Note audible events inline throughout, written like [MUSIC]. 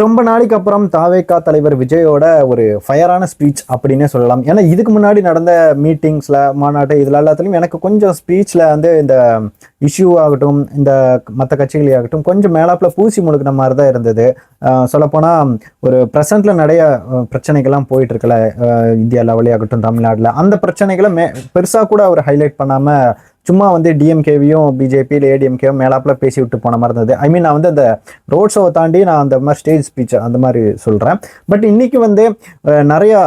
ரொம்ப நாளைக்கு அப்புறம் தாவேக்கா தலைவர் விஜயோட ஒரு ஃபயரான ஸ்பீச் அப்படின்னே சொல்லலாம். ஏன்னா இதுக்கு முன்னாடி நடந்த மீட்டிங்ஸில் மாநாட்டு இதில் எல்லாத்துலேயும் எனக்கு கொஞ்சம் ஸ்பீச்சில் வந்து இந்த இஷ்யூ ஆகட்டும் இந்த மற்ற கட்சிகளே ஆகட்டும் கொஞ்சம் மேலாப்பில் பூசி முழுக்கின மாதிரி தான் இருந்தது சொல்லப்போனால் ஒரு ப்ரெசண்ட்டில் நிறைய பிரச்சனைகள்லாம் போயிட்டுருக்கல இந்தியா லெவலே ஆகட்டும் தமிழ்நாட்டில். அந்த பிரச்சனைகளை மே பெருசாக கூட அவர் ஹைலைட் பண்ணாமல் சும்மா வந்து டிஎம்கேவியும் பிஜேபி இல்லை ஏடிஎம்கேவும் மேலாப்பில் பேசி விட்டு போன மாதிரி இருந்தது. ஐ மீன் நான் வந்து அந்த ரோட் ஷோவை தாண்டி நான் அந்த மாதிரி ஸ்டேஜ் ஸ்பீச் அந்த மாதிரி சொல்கிறேன் பட் இன்றைக்கி வந்து நிறையா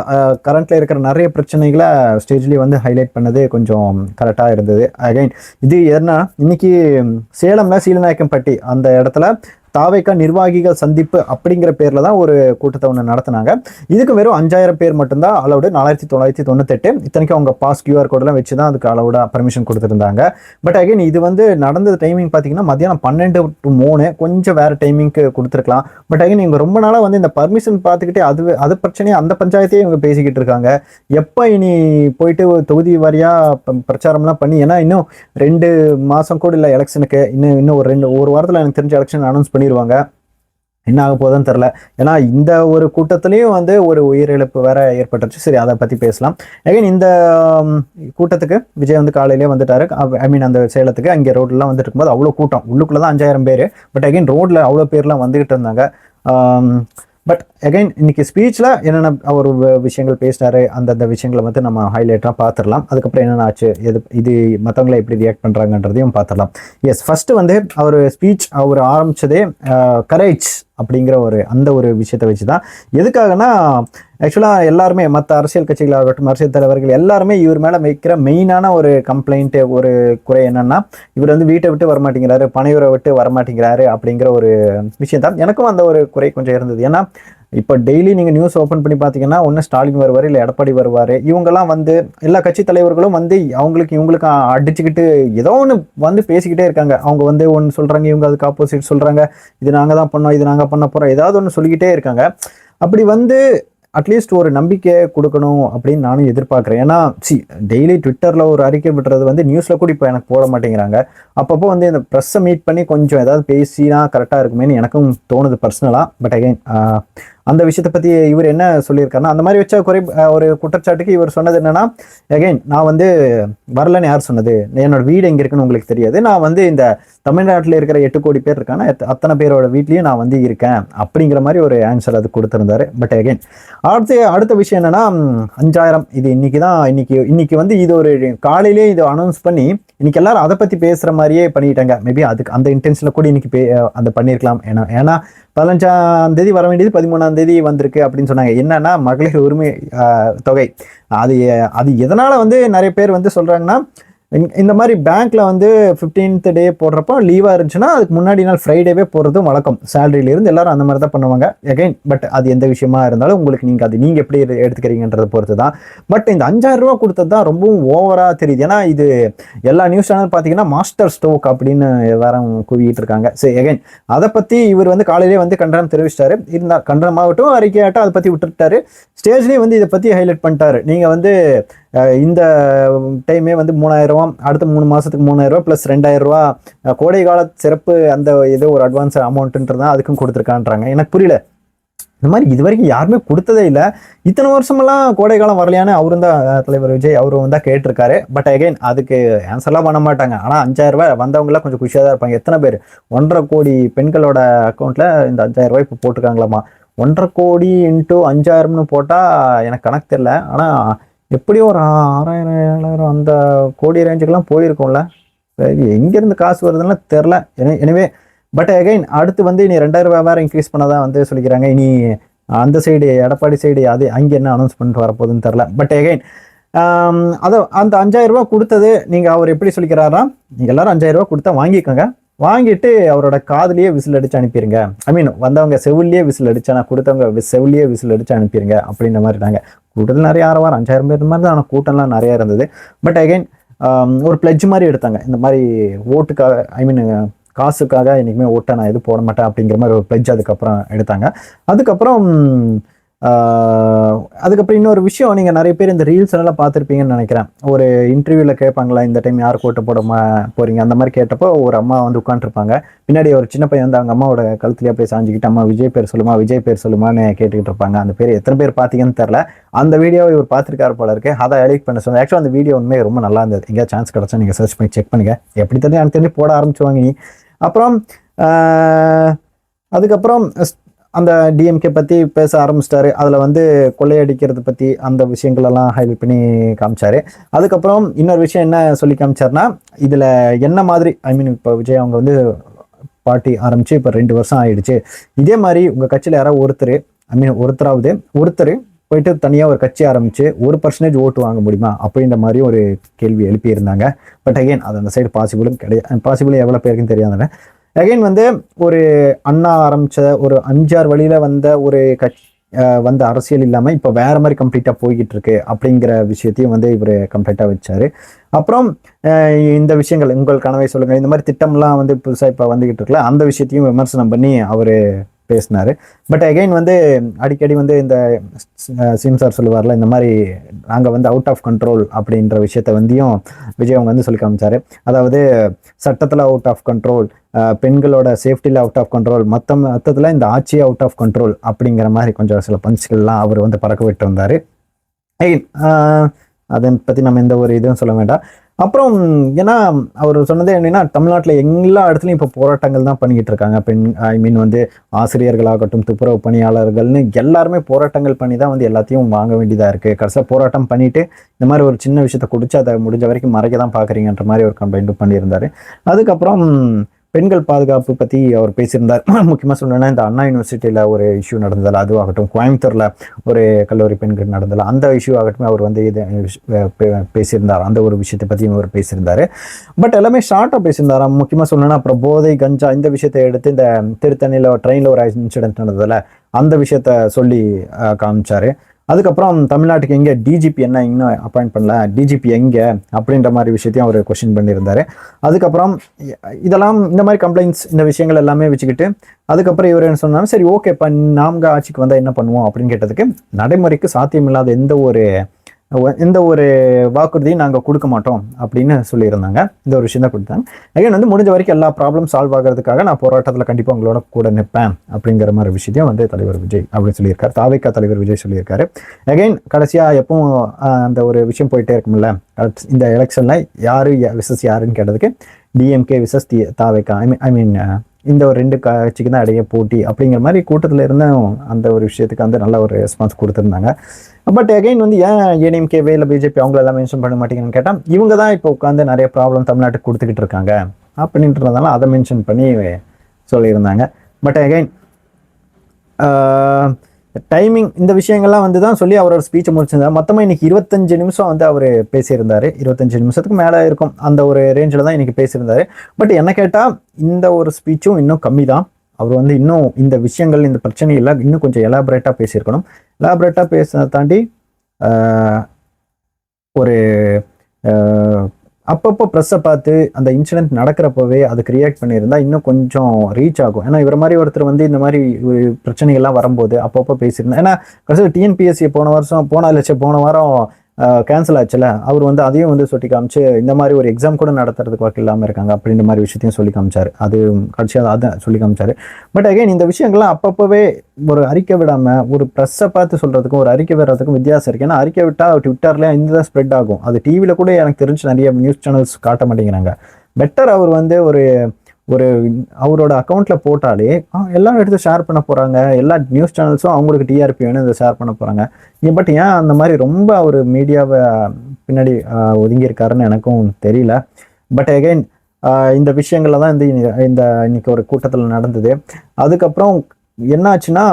நிறைய இருக்கிற நிறைய பிரச்சனைகளை ஸ்டேஜ்லேயே வந்து ஹைலைட் பண்ணது கொஞ்சம் கரெக்டாக இருந்தது. அகைன் இது என்ன இன்னைக்கு சேலம்ல சீலநாயக்கம்பட்டி அந்த இடத்துல தாவேக்கா நிர்வாகிகள் சந்திப்பு அப்படிங்கிற பேரில் தான் ஒரு கூட்டத்தை ஒன்று நடத்தினாங்க. இதுக்கு வெறும் அஞ்சாயிரம் பேர் மட்டும்தான் அளவுடு நாலாயிரத்தி தொள்ளாயிரத்தி தொண்ணூத்தெட்டு. இத்தனைக்கும் அவங்க பாஸ் கியூஆர் கோடெல்லாம் வச்சு தான் அதுக்கு அளவுட பர்மிஷன் கொடுத்துருந்தாங்க. பட் அகைன் இது வந்து நடந்த டைமிங் பார்த்தீங்கன்னா மத்தியானம் பன்னெண்டு டு மூணு. கொஞ்சம் வேற டைமிங்க்கு கொடுத்துருக்கலாம். பட் அகைன் இவங்க ரொம்ப நாளாக வந்து இந்த பர்மிஷன் பார்த்துக்கிட்டே அது அது பிரச்சனையே அந்த பஞ்சாயத்தையே இவங்க பேசிக்கிட்டு இருக்காங்க. எப்போ இனி போயிட்டு ஒரு தொகுதி வாரியாக பிரச்சாரம்லாம் பண்ணி ஏன்னா இன்னும் ரெண்டு மாதம் கூட இல்லை எலெக்ஷனுக்கு இன்னும் இன்னும் ஒரு ரெண்டு ஒரு வாரத்தில் எனக்கு தெரிஞ்ச எலெக்ஷன் அனௌன்ஸ் பண்ணி பண்ணிடுவாங்க என்ன ஆக போகுதுன்னு தெரில ஏன்னா இந்த ஒரு கூட்டத்துலேயும் வந்து ஒரு உயிரிழப்பு வேற ஏற்பட்டுருச்சு. சரி அதை பற்றி பேசலாம். அகைன் இந்த கூட்டத்துக்கு விஜய் வந்து காலையிலே வந்துட்டாரு. ஐ மீன் அந்த சேலத்துக்கு அங்கே ரோட்லாம் வந்துட்டு இருக்கும்போது அவ்வளோ கூட்டம். உள்ளுக்குள்ளே தான் அஞ்சாயிரம் பேர். பட் அகைன் ரோட்டில் அவ்வளோ பேர்லாம் வந்துக்கிட்டு இருந்தாங்க. பட் அகைன் இன்னைக்கு ஸ்பீச்சில் என்னென்ன அவர் விஷயங்கள் பேசினாரு அந்தந்த விஷயங்களை வந்து நம்ம ஹைலைட்டாக பார்த்துடலாம் அதுக்கப்புறம் என்னென்ன ஆச்சு எது இது மற்றவங்களை எப்படி ரியாக்ட் பண்ணுறாங்கன்றதையும் பார்த்துடலாம் எஸ் ஃபஸ்ட்டு வந்து அவர் ஸ்பீச் அவர் ஆரம்பிச்சதே கரேஜ் அப்படிங்கிற ஒரு அந்த ஒரு விஷயத்தை வச்சு தான் எதுக்காகனா ஆக்சுவலாக எல்லாருமே மற்ற அரசியல் கட்சிகளாகட்டும் அரசியல் தலைவர்கள் எல்லாருமே இவர் மேலே வைக்கிற மெயினான ஒரு கம்ப்ளைண்ட்டு ஒரு குறை என்னன்னா இவர் வந்து வீட்டை விட்டு வரமாட்டேங்கிறாரு பனையூரை விட்டு வரமாட்டேங்கிறாரு அப்படிங்கிற ஒரு விஷயம் தான் எனக்கும் அந்த ஒரு குறை கொஞ்சம் இருந்தது. ஏன்னா இப்போ டெய்லி நீங்கள் நியூஸ் ஓப்பன் பண்ணி பார்த்தீங்கன்னா ஒன்று ஸ்டாலின் வருவார் இல்லை எடப்பாடி வருவார் இவங்கெல்லாம் வந்து எல்லா கட்சி தலைவர்களும் வந்து அவங்களுக்கு இவங்களுக்கு அடிச்சுக்கிட்டு ஏதோ ஒன்று வந்து பேசிக்கிட்டே இருக்காங்க. அவங்க வந்து ஒன்று சொல்கிறாங்க இவங்க அதுக்கு ஆப்போசிட் சொல்கிறாங்க இது நாங்கள் தான் பண்ணோம் இது நாங்கள் பண்ண போகிறோம் ஏதாவது ஒன்று சொல்லிக்கிட்டே இருக்காங்க. அப்படி வந்து அட்லீஸ்ட் ஒரு நம்பிக்கை கொடுக்கணும் அப்படின்னு நானும் எதிர்பார்க்குறேன். ஏன்னா சி டெய்லி ட்விட்டரில் ஒரு அறிக்கை விடுறது வந்து நியூஸில் கூட இப்போ எனக்கு போட மாட்டேங்கிறாங்க. அப்பப்போ வந்து இந்த ப்ரெஸ்ஸை மீட் பண்ணி கொஞ்சம் ஏதாவது பேசினா கரெக்டாக இருக்குமேனு எனக்கும் தோணுது பர்சனலாக பட் அகைன் அந்த விஷயத்தை பற்றி இவர் என்ன சொல்லியிருக்காருன்னா அந்த மாதிரி வச்ச குறை ஒரு குற்றச்சாட்டுக்கு இவர் சொன்னது என்னன்னா அகைன் நான் வந்து வரலன்னு யார் சொன்னது? என்னோட வீடு எங்கே இருக்குன்னு உங்களுக்கு தெரியாது. நான் வந்து இந்த தமிழ்நாட்டில் இருக்கிற எட்டு கோடி பேர் இருக்கானா அத்தனை பேரோட வீட்லேயும் நான் வந்து இருக்கேன் அப்படிங்கிற மாதிரி ஒரு ஆன்சர் அது கொடுத்துருந்தாரு. பட் அகைன் அடுத்து அடுத்த விஷயம் என்னன்னா அஞ்சாயிரம். இது இன்னைக்கு தான் இன்னைக்கு இன்னைக்கு வந்து இது ஒரு காலையிலே இது அனௌன்ஸ் பண்ணி இன்னைக்கு எல்லாரும் அதை பத்தி பேசுற மாதிரியே பண்ணிட்டாங்க. மேபி அதுக்கு அந்த இன்டென்ஷன்ல கூட இன்னைக்கு பே அந்த பண்ணியிருக்கலாம் ஏன்னா ஏன்னா பதினஞ்சாம் தேதி வர வேண்டியது பதிமூணாம் தேதி வந்திருக்கு அப்படின்னு சொன்னாங்க. என்னன்னா மகளிர் உரிமை தொகை. அது அது எதனால வந்து நிறைய பேர் வந்து சொல்றாங்கன்னா இந்த- மாதிரி பேங்க்ல வந்து 15th டே போடுறப்போ லீவா இருந்துச்சுன்னா அதுக்கு முன்னாடி நாள் ஃப்ரைடேவே போடுறதும் வழக்கம். சேலரியில இருந்து எல்லாரும் அந்த மாதிரி தான் பண்ணுவாங்க. அகைன் பட் அது எந்த விஷயமா இருந்தாலும் உங்களுக்கு நீங்க அது நீங்க எப்படி எடுத்துக்கிறீங்கன்றதை பொறுத்து தான் பட் இந்த அஞ்சாயிரம் ரூபா கொடுத்தது தான் ரொம்பவும் ஓவரா தெரியுது. ஏன்னா இது எல்லா நியூஸ் சேனல் பார்த்தீங்கன்னா மாஸ்டர் ஸ்டோக் அப்படின்னு எல்லாரும் குவிக்கிட்டு இருக்காங்க. சரி அகைன் அதை பத்தி இவர் வந்து காலையிலே வந்து கண்டனம் தெரிவிச்சிட்டாரு. இருந்தால் கண்டனமாகட்டும் அறிக்கையாட்டும் அதை பத்தி விட்டுட்டாரு. ஸ்டேஜ்லேயே வந்து இதை பத்தி ஹைலைட் பண்ணிட்டாரு. நீங்க வந்து இந்த டைமே வந்து மூணாயிரரூவா அடுத்த மூணு மாதத்துக்கு மூணாயிரரூவா ப்ளஸ் ரெண்டாயிரரூவா கோடை கால சிறப்பு அந்த ஏதோ ஒரு அட்வான்ஸ் அமௌண்ட்டுன்றதான் அதுக்கும் கொடுத்துருக்கான்றாங்க. எனக்கு புரியல. இந்த மாதிரி இது வரைக்கும் யாருமே கொடுத்ததே இல்லை. இத்தனை வருஷமெல்லாம் கோடை காலம் வரலையான்னு அவரும் தான் தலைவர் விஜய் அவரும் தான் கேட்டிருக்காரு. பட் அகைன் அதுக்கு ஆன்சர்லாம் பண்ண மாட்டாங்க. ஆனால் அஞ்சாயிரம் ரூபாய் வந்தவங்களாம் கொஞ்சம் குஷியாக தான் இருப்பாங்க. எத்தனை பேர்? ஒன்றரை கோடி பெண்களோட அக்கௌண்ட்டில் இந்த அஞ்சாயிரம் ரூபாய் இப்போ போட்டிருக்காங்களாமா? ஒன்றரை கோடி இன்ட்டு அஞ்சாயிரம்னு போட்டால் எனக்கு கணக்கு தெரில ஆனால் எப்படியும் ஒரு ஆறாயிரம் ஏழாயிரம் அந்த கோடி ரேஞ்சுக்கெல்லாம் போயிருக்கும்ல. எங்கேருந்து காசு வருதுன்னா தெரில எனவே பட் அகைன் அடுத்து வந்து இனி ரெண்டாயிரம் ரூபாய் வேறு இன்க்ரீஸ் பண்ணதான் வந்து சொல்லிக்கிறாங்க. இனி அந்த சைடு எடப்பாடி சைடு அது அங்கே என்ன அனௌன்ஸ் பண்ணிட்டு வரப்போகுதுன்னு தெரில பட் அகைன் அதை அந்த அஞ்சாயிரம் ரூபா கொடுத்தது நீங்கள் அவர் எப்படி சொல்லிக்கிறாரா நீங்கள் எல்லாரும் அஞ்சாயிரம் ரூபா கொடுத்தா வாங்கிக்கோங்க. வாங்கிட்டு அவரோட காதுலேயே விசில் அடிச்சு அனுப்பிடுங்க ஐ மீன் வந்தவங்க செவிலியே விசில் அடிச்சு நான் கொடுத்தவங்க செவிலியே விசில் அடிச்சு அனுப்பிடுங்க அப்படின்ற மாதிரி இருந்தாங்க. கூட்டத்தில் நிறைய ஆரவாரம் அஞ்சாயிரம் பேர் மாதிரி தான் ஆனால் கூட்டம்லாம் நிறைய இருந்தது. பட் அகைன் um, ஒரு பிளட்ஜ் மாதிரி எடுத்தாங்க. இந்த மாதிரி ஓட்டுக்காக ஐ மீன் காசுக்காக என்றைக்குமே ஓட்டை நான் எது போட மாட்டேன் அப்படிங்கிற மாதிரி ஒரு பிளட்ஜ் அதுக்கப்புறம் எடுத்தாங்க. அதுக்கப்புறம் அதுக்கப்புறம் இன்னொரு விஷயம் நீங்கள் நிறைய பேர் இந்த ரீல்ஸ் எல்லாம் பார்த்துருப்பீங்கன்னு நினைக்கிறேன். ஒரு இன்டர்வியூவில் கேட்பாங்களா இந்த டைம் யார் கோட்டை போட போகிறீங்க அந்த மாதிரி கேட்டப்போ ஒரு அம்மா வந்து உட்காந்துருப்பாங்க பின்னாடி ஒரு சின்ன பையன் வந்து அவங்க அம்மாவோட கழுத்துலேயே அப்படியே சாஞ்சிக்கிட்டு அம்மா விஜய் பேர் சொல்லுமா விஜய் பேர் சொல்லுமான்னு கேட்டுக்கிட்டு இருப்பாங்க. அந்த பேர் எத்தனை பேர் பார்த்தீங்கன்னு தெரில அந்த வீடியோவை இவர் பார்த்துருக்காரு போல இருக்கு. அதை எடிட் பண்ண சொன்னேன் ஆக்சுவலாக அந்த வீடியோ உண்மையை ரொம்ப நல்லா இருந்தது. எங்கேயா சான்ஸ் கிடச்சா நீங்கள் சர்ச் பண்ணி செக் பண்ணுங்கள் எப்படி தெரிஞ்சு எனக்கு தெரிஞ்சு போட ஆரம்பிச்சுவாங்க நீ அப்புறம் அதுக்கப்புறம் அந்த டிஎம்கே பற்றி பேச ஆரம்பிச்சிட்டாரு. அதில் வந்து கொள்ளையடிக்கிறது பற்றி அந்த விஷயங்களெல்லாம் ஹைலைட் பண்ணி காமிச்சாரு. அதுக்கப்புறம் இன்னொரு விஷயம் என்ன சொல்லி காமிச்சாருன்னா இதில் என்ன மாதிரி ஐ மீன் இப்போ விஜய் அவங்க வந்து பார்ட்டி ஆரம்பிச்சு இப்போ ரெண்டு வருஷம் ஆயிடுச்சு. இதே மாதிரி உங்கள் கட்சியில் யாராவது ஒருத்தர் ஐ மீன் ஒருத்தராவது ஒருத்தர் போயிட்டு தனியாக ஒரு கட்சி ஆரம்பிச்சு ஒரு பர்சன்டேஜ் ஓட்டு வாங்க முடியுமா? அப்படின்ற மாதிரி ஒரு கேள்வி எழுப்பியிருந்தாங்க. பட் அகெயின் அது அந்த சைடு பாசிபிளும் கிடையாது. பாசிபிளும் எவ்வளோ பேருக்குன்னு தெரியாதுன்னு அகைன் வந்து ஒரு அண்ணா ஆரம்பித்த ஒரு அஞ்சாறு வழியில் வந்த ஒரு கட்சி வந்த அரசியல் இல்லாமல் இப்போ வேற மாதிரி கம்ப்ளீட்டாக போய்கிட்டு இருக்கு அப்படிங்கிற விஷயத்தையும் வந்து இவர் கம்ப்ளீட்டாக வச்சார். அப்புறம் இந்த விஷயங்கள் உங்கள் கனவை சொல்லுங்கள் இந்த மாதிரி திட்டம்லாம் வந்து புதுசாக இப்போ வந்துகிட்டு இருக்குல்ல அந்த விஷயத்தையும் விமர்சனம் பண்ணி அவர் பேசினாரு. பட் அகைன் வந்து அடிக்கடி வந்து இந்த சிம் சார் சொல்லுவார்ல இந்த மாதிரி நாங்கள் வந்து அவுட் ஆஃப் கண்ட்ரோல் அப்படின்ற விஷயத்த வந்தியும் விஜய் அவங்க வந்து சொல்லி காமிச்சார். அதாவது சட்டத்தில் அவுட் ஆஃப் கண்ட்ரோல் பெண்களோட சேஃப்டியில் அவுட் ஆஃப் கண்ட்ரோல் மற்ற மொத்தத்தில் இந்த ஆட்சியே அவுட் ஆஃப் கண்ட்ரோல் அப்படிங்கிற மாதிரி கொஞ்சம் சில பஞ்சுகள்லாம் அவர் வந்து பறக்க விட்டு வந்தார். அதை பற்றி நம்ம எந்த ஒரு இதுவும் சொல்ல வேண்டாம். அப்புறம் ஏன்னா அவர் சொன்னது என்னன்னா தமிழ்நாட்டில் எல்லா இடத்துலையும் இப்போ போராட்டங்கள் தான் பண்ணிக்கிட்டு இருக்காங்க. பெண் ஐ மீன் வந்து ஆசிரியர்களாகட்டும் துப்புரவு பணியாளர்கள்னு எல்லாருமே போராட்டங்கள் பண்ணி தான் வந்து எல்லாத்தையும் வாங்க வேண்டியதாக இருக்குது கடைசியாக போராட்டம் பண்ணிட்டு இந்த மாதிரி ஒரு சின்ன விஷயத்தை குடிச்சு அதை முடிஞ்ச வரைக்கும் மறைக்க தான் பார்க்குறீங்கன்ற மாதிரி ஒரு கம்ப்ளைண்ட்டும் பண்ணியிருந்தாரு. அதுக்கப்புறம் பெண்கள் பாதுகாப்பு பற்றி அவர் பேசியிருந்தார். [CLEARS THROAT] முக்கியமாக சொல்லணும்னா இந்த அண்ணா யூனிவர்சிட்டியில் ஒரு இஷ்யூ நடந்ததில்ல அதுவாகட்டும் கோயம்புத்தூரில் ஒரு கல்லூரி பெண்கள் நடந்ததில்ல அந்த இஷ்யூ ஆகட்டும் அவர் வந்து இது பே- பேசியிருந்தார். அந்த ஒரு விஷயத்தை பற்றியும் அவர் பேசியிருந்தார். பட் எல்லாமே ஷார்ட்டாக பேசியிருந்தாராம் முக்கியமாக சொல்லணும்னா அப்புறம் போதை கஞ்சா இந்த விஷயத்தை எடுத்து இந்த திருத்தணியில் ட்ரெயினில் ஒரு இன்சிடென்ட் நடந்ததில்ல அந்த விஷயத்த சொல்லி காமிச்சார் காமிச்சாரு. அதுக்கப்புறம் தமிழ்நாட்டுக்கு எங்கே டிஜிபி என்ன இன்னும் அப்பாயிண்ட் பண்ணல டிஜிபி எங்கே அப்படின்ற மாதிரி விஷயத்தையும் அவர் கொஷின் பண்ணியிருந்தாரு. அதுக்கப்புறம் இதெல்லாம் இந்த மாதிரி கம்ப்ளைண்ட்ஸ் இந்த விஷயங்கள் எல்லாமே வச்சுக்கிட்டு அதுக்கப்புறம் இவர் என்ன சொன்னாலும் சரி ஓகே இப்போ ஆட்சிக்கு வந்தால் என்ன பண்ணுவோம் அப்படின்னு கேட்டதுக்கு நடைமுறைக்கு சாத்தியமில்லாத எந்த ஒரு எந்த ஒரு வாக்குறுதியும் நாங்கள் கொடுக்க மாட்டோம் அப்படின்னு சொல்லியிருந்தாங்க. இந்த ஒரு விஷயம் தான் கொடுத்தாங்க. அகைன் வந்து முடிஞ்ச வரைக்கும் எல்லா ப்ராப்ளம் சால்வ் ஆகிறதுக்காக நான் போராட்டத்தில் கண்டிப்பாக உங்களோட கூட நிற்பேன் அப்படிங்கிற மாதிரி விஷயத்தையும் வந்து தலைவர் விஜய் அப்படின்னு சொல்லியிருக்காரு. தாவிக்கா தலைவர் விஜய் சொல்லியிருக்காரு. அகைன் கடைசியாக எப்பவும் அந்த ஒரு விஷயம் போயிட்டே இருக்கும்ல. இந்த எலெக்ஷனில் யார் விசஸ் யாருன்னு கேட்டதுக்கு டிஎம்கே விசஸ் தி தாவைக்கா ஐ மீன் ஐ மீன் இந்த ஒரு ரெண்டு கட்சிக்கு தான் இடையே போட்டி அப்படிங்கிற மாதிரி கூட்டத்தில் இருந்தும் அந்த ஒரு விஷயத்துக்கு வந்து நல்ல ஒரு ரெஸ்பான்ஸ் கொடுத்துருந்தாங்க. பட் அகைன் வந்து ஏன் ஏடிஎம்கேவே இல்லை பிஜேபி அவங்கள எல்லாம் மென்ஷன் பண்ண மாட்டேங்கன்னு கேட்டால் இவங்க தான் இப்போ உட்காந்து நிறைய ப்ராப்ளம் தமிழ்நாட்டுக்கு கொடுத்துக்கிட்டு இருக்காங்க. அப்படின்றதால அதை மென்ஷன் பண்ணி சொல்லியிருந்தாங்க. பட் அகைன் டைமிங் இந்த விஷயங்கள்லாம் வந்து தான் சொல்லி அவரோட ஸ்பீச்சை முடிச்சிருந்தார். மொத்தமாக இன்னைக்கு இருபத்தஞ்சு நிமிஷம் வந்து அவர் பேசியிருந்தார். இருபத்தஞ்சு நிமிஷத்துக்கு மேலே இருக்கும் அந்த ஒரு ரேஞ்சில் தான் இன்றைக்கி பேசியிருந்தாரு. பட் என்ன கேட்டால் இந்த ஒரு ஸ்பீச்சும் இன்னும் கம்மி தான் அவர் வந்து இன்னும் இந்த விஷயங்கள் இந்த பிரச்சனையெல்லாம் இன்னும் கொஞ்சம் எலாபரேட்டாக பேசியிருக்கணும். எலாபரேட்டாக பேசினதை தாண்டி ஒரு அப்பப்போ ப்ரெஸ்ஸை பார்த்து அந்த இன்சிடென்ட் நடக்கிறப்பவே அதுக்கு ரியாக்ட் பண்ணியிருந்தா இன்னும் கொஞ்சம் ரீச் ஆகும். ஏன்னா இவர் மாதிரி ஒருத்தர் வந்து இந்த மாதிரி பிரச்சனைகள்லாம் வரும்போது அப்பப்போ பேசியிருந்தேன் ஏன்னா கடைசியில் டிஎன்பிஎஸ்சி போன வருஷம் போன லட்சம் போன வாரம் கேன்சல் ஆச்சுல? அவர் வந்து அதையும் வந்து சொல்லி காமிச்சு இந்த மாதிரி ஒரு எக்ஸாம் கூட நடத்துறதுக்கு வாக்கு இல்லாமல் இருக்காங்க அப்படின்ற மாதிரி விஷயத்தையும் சொல்லி காமிச்சாரு. அது கடைசியாக அதை சொல்லி காமிச்சாரு. பட் அகைன் இந்த விஷயங்கள்லாம் அப்பப்போவே ஒரு அறிக்கை விடாமல் ஒரு ப்ரெஸ்ஸை பார்த்து சொல்கிறதுக்கும் ஒரு அறிக்கை விடுறதுக்கும் வித்தியாசம் இருக்குது ஏன்னா அறிக்கை விட்டால் ட்விட்டர்லேயே இந்த ஸ்ப்ரெட் ஆகும். அது டிவியில் கூட எனக்கு தெரிஞ்சு நிறைய நியூஸ் சேனல்ஸ் காட்ட மாட்டேங்கிறாங்க. பெட்டர் அவர் வந்து ஒரு ஒரு அவரோட அக்கௌண்ட்டில் போட்டாலே எல்லாம் எடுத்து ஷேர் பண்ண போகிறாங்க எல்லா நியூஸ் சேனல்ஸும் அவங்களுக்கு டிஆர்பி வேணும் இதை ஷேர் பண்ண போகிறாங்க பட் ஏன் அந்த மாதிரி ரொம்ப அவர் மீடியாவை பின்னாடி ஒதுங்கியிருக்காருன்னு எனக்கும் தெரியல. பட் அகைன் இந்த விஷயங்கள்ல தான் இந்த இந்த இன்னைக்கு ஒரு கூட்டத்தில் நடந்தது. அதுக்கப்புறம் என்னாச்சுன்னா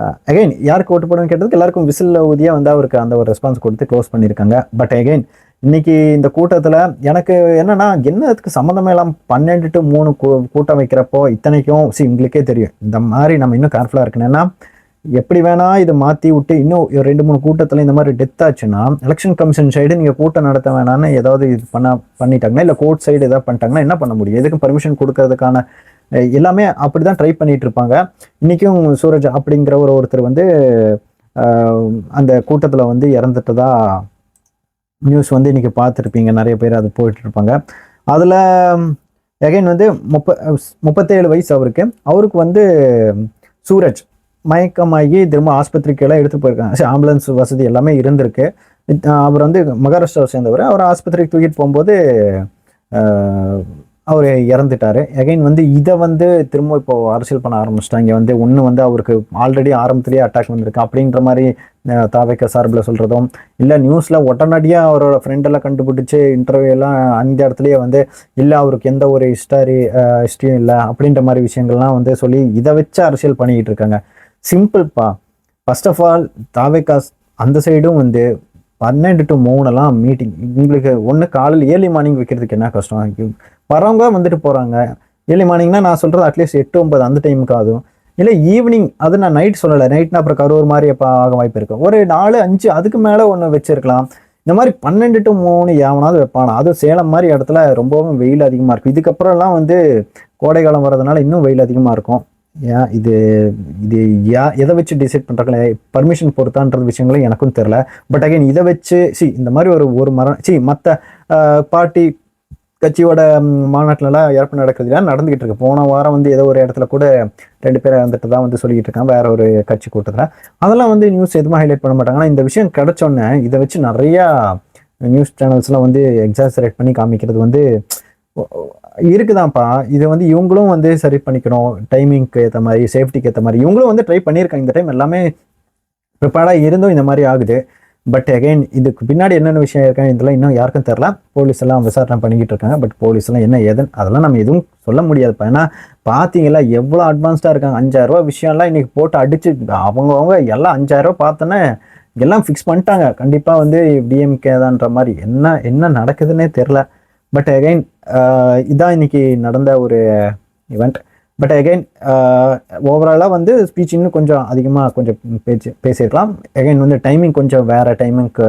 Uh, அகைன் யாருக்கு ஓட்டு போடணும்னு கேட்டதுக்கு எல்லாருக்கும் விசில் ஊதியாக வந்து அவருக்கு அந்த ஒரு ரெஸ்பான்ஸ் கொடுத்து க்ளோஸ் பண்ணியிருக்காங்க. பட் அகைன் இன்னைக்கு இந்த கூட்டத்தில் எனக்கு என்னன்னா என்னதுக்கு சம்மந்தமே இல்லாமல் பன்னெண்டு டு மூணு கூ- கூட்டம் வைக்கிறப்போ இத்தனைக்கும் சி உங்களுக்கே தெரியும். இந்த மாதிரி நம்ம இன்னும் கேர்ஃபுல்லாக இருக்கணும். எப்படி வேணால் இதை மாற்றி விட்டு இன்னும் ஒரு ரெண்டு மூணு கூட்டத்தில் இந்த மாதிரி டெத் ஆச்சுன்னா எலெக்ஷன் கமிஷன் சைடு நீங்கள் கூட்டம் நடத்த வேணாம்னு ஏதாவது இது பண்ண பண்ணிட்டாங்கன்னா இல்லை கோர்ட் சைடு எதாவது பண்ணிட்டாங்கன்னா என்ன பண்ண முடியும்? எதுக்கும் பர்மிஷன் கொடுக்கறதுக்கான எல்லாமே அப்படி தான் ட்ரை பண்ணிட்டு இருப்பாங்க இன்றைக்கும் சூரஜ் அப்படிங்கிற ஒரு ஒருத்தர் வந்து அந்த கூட்டத்தில் வந்து இறந்துட்டதா நியூஸ் வந்து இன்றைக்கி பார்த்துருப்பீங்க. நிறைய பேர் அது போயிட்டுருப்பாங்க. அதில் எகைன் வந்து முப்ப முப்பத்தேழு வயசு அவருக்கு. அவருக்கு வந்து சூரஜ் மயக்கமாகி திரும்ப ஆஸ்பத்திரிக்கெல்லாம் எடுத்து போயிருக்காங்க. சரி ஆம்புலன்ஸ் வசதி எல்லாமே இருந்திருக்கு. அவர் வந்து மகாராஷ்டிராவை சேர்ந்தவர். அவர் ஆஸ்பத்திரிக்கு தூக்கிட்டு போகும்போது அவர் இறந்துட்டாரு. எகைன் வந்து இதை வந்து திரும்ப இப்போ அரசியல் பண்ண ஆரம்பிச்சிட்டாங்க வந்து ஒன்று வந்து அவருக்கு ஆல்ரெடி ஆரம்பத்திலேயே அட்டாக் வந்திருக்கு. அப்படின்ற மாதிரி அஹ், தாவேக்க சார்பில் சொல்கிறதும் இல்லை நியூஸில் உடனடியாக அவரோட ஃப்ரெண்டெல்லாம் கண்டுபிடிச்சி இன்டர்வியூ எல்லாம் அந்த இடத்துலையே வந்து இல்லை அவருக்கு எந்த ஒரு ஹிஸ்டாரி ஹிஸ்ட்ரியும் இல்லை அப்படின்ற மாதிரி விஷயங்கள்லாம் வந்து சொல்லி இதை வச்சு அரசியல் பண்ணிக்கிட்டு இருக்காங்க. சிம்பிள்ப்பா ஃபர்ஸ்ட் ஆஃப் ஆல் தாவேக்கா அந்த சைடும் வந்து பன்னெண்டு டு மூணுலாம் மீட்டிங் உங்களுக்கு ஒன்று காலையில் ஏர்லி மார்னிங் வைக்கிறதுக்கு என்ன கஷ்டம்? வரவங்க வந்துட்டு போகிறாங்க ஏர்லி மார்னிங்னா நான் சொல்கிறது அட்லீஸ்ட் எட்டு ஒன்பது அந்த டைமுக்கு ஆகும் இல்லை ஈவினிங் அது நான் நைட் சொல்லலை. நைட்னா அப்புறம் கரூர் மாதிரி எப்போ ஆக வாய்ப்பு இருக்கும் ஒரு நாலு அஞ்சு அதுக்கு மேலே ஒன்று வச்சிருக்கலாம். இந்த மாதிரி பன்னெண்டு டு மூணு எவனாவது வைப்பானா? அதுவும் சேலம் மாதிரி இடத்துல ரொம்பவும் வெயில் அதிகமாக இருக்கும். இதுக்கப்புறம்லாம் வந்து கோடை காலம் வர்றதுனால இன்னும் வெயில் அதிகமாக இருக்கும். ஏன் இது இது யா எதை வச்சு டிசைட் பண்ணுறாங்களே பர்மிஷன் பொறுத்தான்றது விஷயங்களும் எனக்கும் தெரில பட் அகைன் இதை வச்சு சி இந்த மாதிரி ஒரு ஒரு மரம் சி மற்ற பார்ட்டி கட்சியோட மாநாட்டிலலாம் மாநாட்டுலலாம் இறப்பு நடக்கிறதுலாம் நடந்துகிட்டு இருக்கு. போன வாரம் வந்து ஏதோ ஒரு இடத்துல கூட ரெண்டு பேர் இறந்துட்டு தான் வந்து சொல்லிக்கிட்டு இருக்காங்க. வேற ஒரு கட்சி கூட்டத்தில். அதெல்லாம் வந்து நியூஸ் எதுவும் ஹைலைட் பண்ண மாட்டாங்க. ஆனால் இந்த விஷயம் கிடைச்சோன்னே இதை வச்சு நிறையா நியூஸ் சேனல்ஸ்லாம் வந்து எக்ஸாசரேட் பண்ணி காமிக்கிறது வந்து இருக்குதான்ப்பா. இது வந்து இவங்களும் வந்து சரி பண்ணிக்கணும். டைமிங்க்கு ஏற்ற மாதிரி சேஃப்டிக்கு ஏற்ற மாதிரி. இவங்களும் வந்து ட்ரை பண்ணியிருக்காங்க. இந்த டைம் எல்லாமே ப்ரிப்பேர்டாக இருந்தும் இந்த மாதிரி ஆகுது. பட் அகைன் இதுக்கு பின்னாடி என்னென்ன விஷயம் இருக்கா இதெல்லாம் இன்னும் யாருக்கும் தெரில போலீஸ் எல்லாம் விசாரணை பண்ணிக்கிட்டு இருக்காங்க. பட் போலீஸ் எல்லாம் என்ன ஏதுன்னு அதெல்லாம் நம்ம எதுவும் சொல்ல முடியாதுப்பா. ஏன்னா பார்த்தீங்களா எவ்வளோ அட்வான்ஸ்டாக இருக்காங்க. அஞ்சாயிரம் ரூபாய் விஷயம்லாம் இன்னைக்கு போட்டு அடிச்சு அவங்கவுங்க எல்லாம் அஞ்சாயிரம் ரூபாய் பார்த்தோன்னே எல்லாம் ஃபிக்ஸ் பண்ணிட்டாங்க. கண்டிப்பாக வந்து டிஎம்கே தான்ற மாதிரி. என்ன என்ன நடக்குதுன்னே தெரில பட் அகைன் இதான் இன்னைக்கு நடந்த ஒரு இவெண்ட் பட் அகைன் ஓவராலாக வந்து ஸ்பீச் இன்னும் கொஞ்சம் அதிகமாக கொஞ்சம் பேச்சு பேசியிருக்கலாம். அகைன் வந்து டைமிங் கொஞ்சம் வேறு டைமிங்க்கு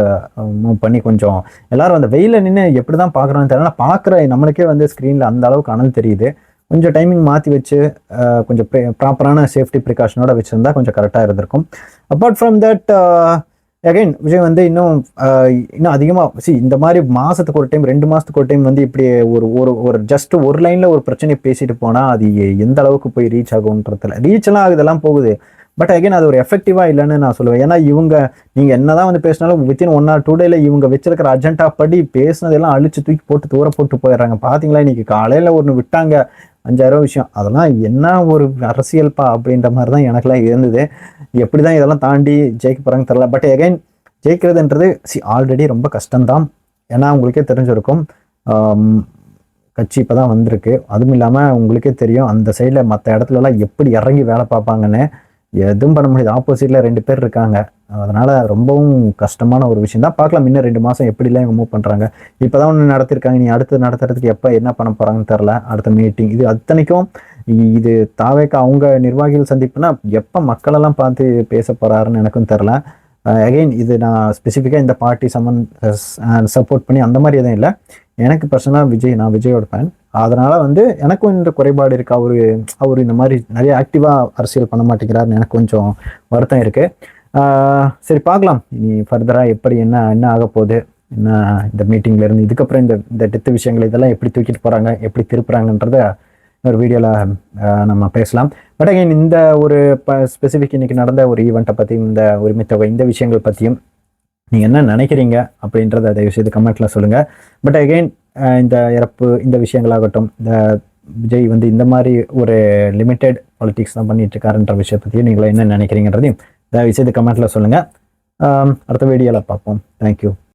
மூவ் பண்ணி கொஞ்சம் எல்லோரும் அந்த வெயிலில் நின்று எப்படி தான் பார்க்குறோன்னு தெரியல பார்க்குற நம்மளுக்கே வந்து ஸ்க்ரீனில் அந்த அளவுக்கு அனல் தெரியுது. கொஞ்சம் டைமிங் மாற்றி வச்சு கொஞ்சம் ப்ராப்பரான சேஃப்டி ப்ரிகாஷனோட வச்சுருந்தா கொஞ்சம் கரெக்டாக இருந்திருக்கும். Apart from that again Vijay வந்து இன்னும் இன்னும் அதிகமாக சி இந்த மாதிரி மாதத்துக்கு ஒரு டைம் ரெண்டு மாதத்துக்கு ஒரு டைம் வந்து இப்படி ஒரு ஒரு ஒரு ஜஸ்ட் ஒரு லைனில் ஒரு பிரச்சனையை பேசிட்டு போனால் அது எந்த அளவுக்கு போய் ரீச் ஆகுன்றதுல ரீச்லாம் ஆகுதெல்லாம் போகுது. பட் அகைன் அது ஒரு எஃபெக்டிவாக இல்லைன்னு நான் சொல்லுவேன். ஏன்னா இவங்க நீங்கள் என்னதான் வந்து பேசினாலும் வித்தின் ஒன் ஆர் டூ டேல இவங்க வச்சிருக்கிற அர்ஜென்ட்டாக படி பேசினதெல்லாம் அழிச்சு தூக்கி போட்டு தூர போட்டு போயிடுறாங்க. பார்த்தீங்களா இன்னைக்கு காலையில் ஒன்று விட்டாங்க. அஞ்சாயிரம் விஷயம். அதெல்லாம் என்ன ஒரு அரசியல்பா அப்படின்ற மாதிரி தான் எனக்குலாம் இருந்தது. எப்படி தான் இதெல்லாம் தாண்டி ஜெயிக்க போகிறாங்க தெரில பட் எகைன் ஜெயிக்கிறதுன்றது சி ஆல்ரெடி ரொம்ப கஷ்டம்தான். ஏன்னா உங்களுக்கே தெரிஞ்சிருக்கும். கட்சி இப்போ தான் வந்திருக்கு. அதுவும் இல்லாமல் உங்களுக்கே தெரியும் அந்த சைடில் மற்ற இடத்துலலாம் எப்படி இறங்கி வேலை பார்ப்பாங்கன்னு. எதுவும் பண்ண முடியாது. ஆப்போசிட்டில் ரெண்டு பேர் இருக்காங்க. அதனால் ரொம்பவும் கஷ்டமான ஒரு விஷயம் தான். பார்க்கலாம் இன்னும் ரெண்டு மாதம் எப்படிலாம் இவங்க மூவ் பண்ணுறாங்க இப்போ தான் ஒன்று நடத்திருக்காங்க. நீ அடுத்து நடத்துறதுக்கு எப்போ என்ன பண்ண போகிறாங்கன்னு தெரில அடுத்த மீட்டிங் இது அத்தனைக்கும் இது தாவேக்கு அவங்க நிர்வாகிகள் சந்திப்புனா எப்போ மக்களெல்லாம் பார்த்து பேச போகிறாருன்னு எனக்கும் தெரில அகைன் இது நான் ஸ்பெசிஃபிக்காக இந்த பார்ட்டி சம்மன் சப்போர்ட் பண்ணி அந்த மாதிரி எதுவும் இல்லை. எனக்கு பர்சனலாக விஜய் நான் விஜயோட ஃபேன் அதனால் வந்து எனக்கும் இந்த குறைபாடு இருக்குது அவர் அவர் இந்த மாதிரி நிறைய ஆக்டிவாக அரசியல் பண்ண மாட்டேங்கிறாருன்னு எனக்கு கொஞ்சம் வருத்தம் இருக்குது சரி பார்க்கலாம். இனி ஃபர்தராக எப்படி என்ன என்ன ஆக போகுது என்ன இந்த மீட்டிங்கில் இருந்து இதுக்கப்புறம் இந்த இந்த டெத்து விஷயங்கள் இதெல்லாம் எப்படி தூக்கிட்டு போகிறாங்க எப்படி திருப்புறாங்கன்றத ஒரு வீடியோவில் நம்ம பேசலாம். பட் அகைன் இந்த ஒரு ப ஸ்பெசிஃபிக் இன்னைக்கு நடந்த ஒரு ஈவெண்ட்டை பற்றியும் இந்த உரிமை தொகை இந்த விஷயங்கள் பற்றியும் நீங்கள் என்ன நினைக்கிறீங்க அப்படின்றத தயவு செய்து கமெண்ட்டில் சொல்லுங்கள் பட் அகைன் இந்த இறப்பு இந்த விஷயங்களாகட்டும் இந்த விஜய் வந்து இந்த மாதிரி ஒரு லிமிட்டெட் பாலிட்டிக்ஸ் தான் பண்ணிட்டு இருக்காருன்ற விஷயத்தையும் பற்றியும் நீங்கள் என்ன நினைக்கிறீங்கன்றதையும் தயவுசெய்து கமெண்ட்டில் சொல்லுங்கள் அடுத்த வீடியோவில் பார்ப்போம். தேங்க்யூ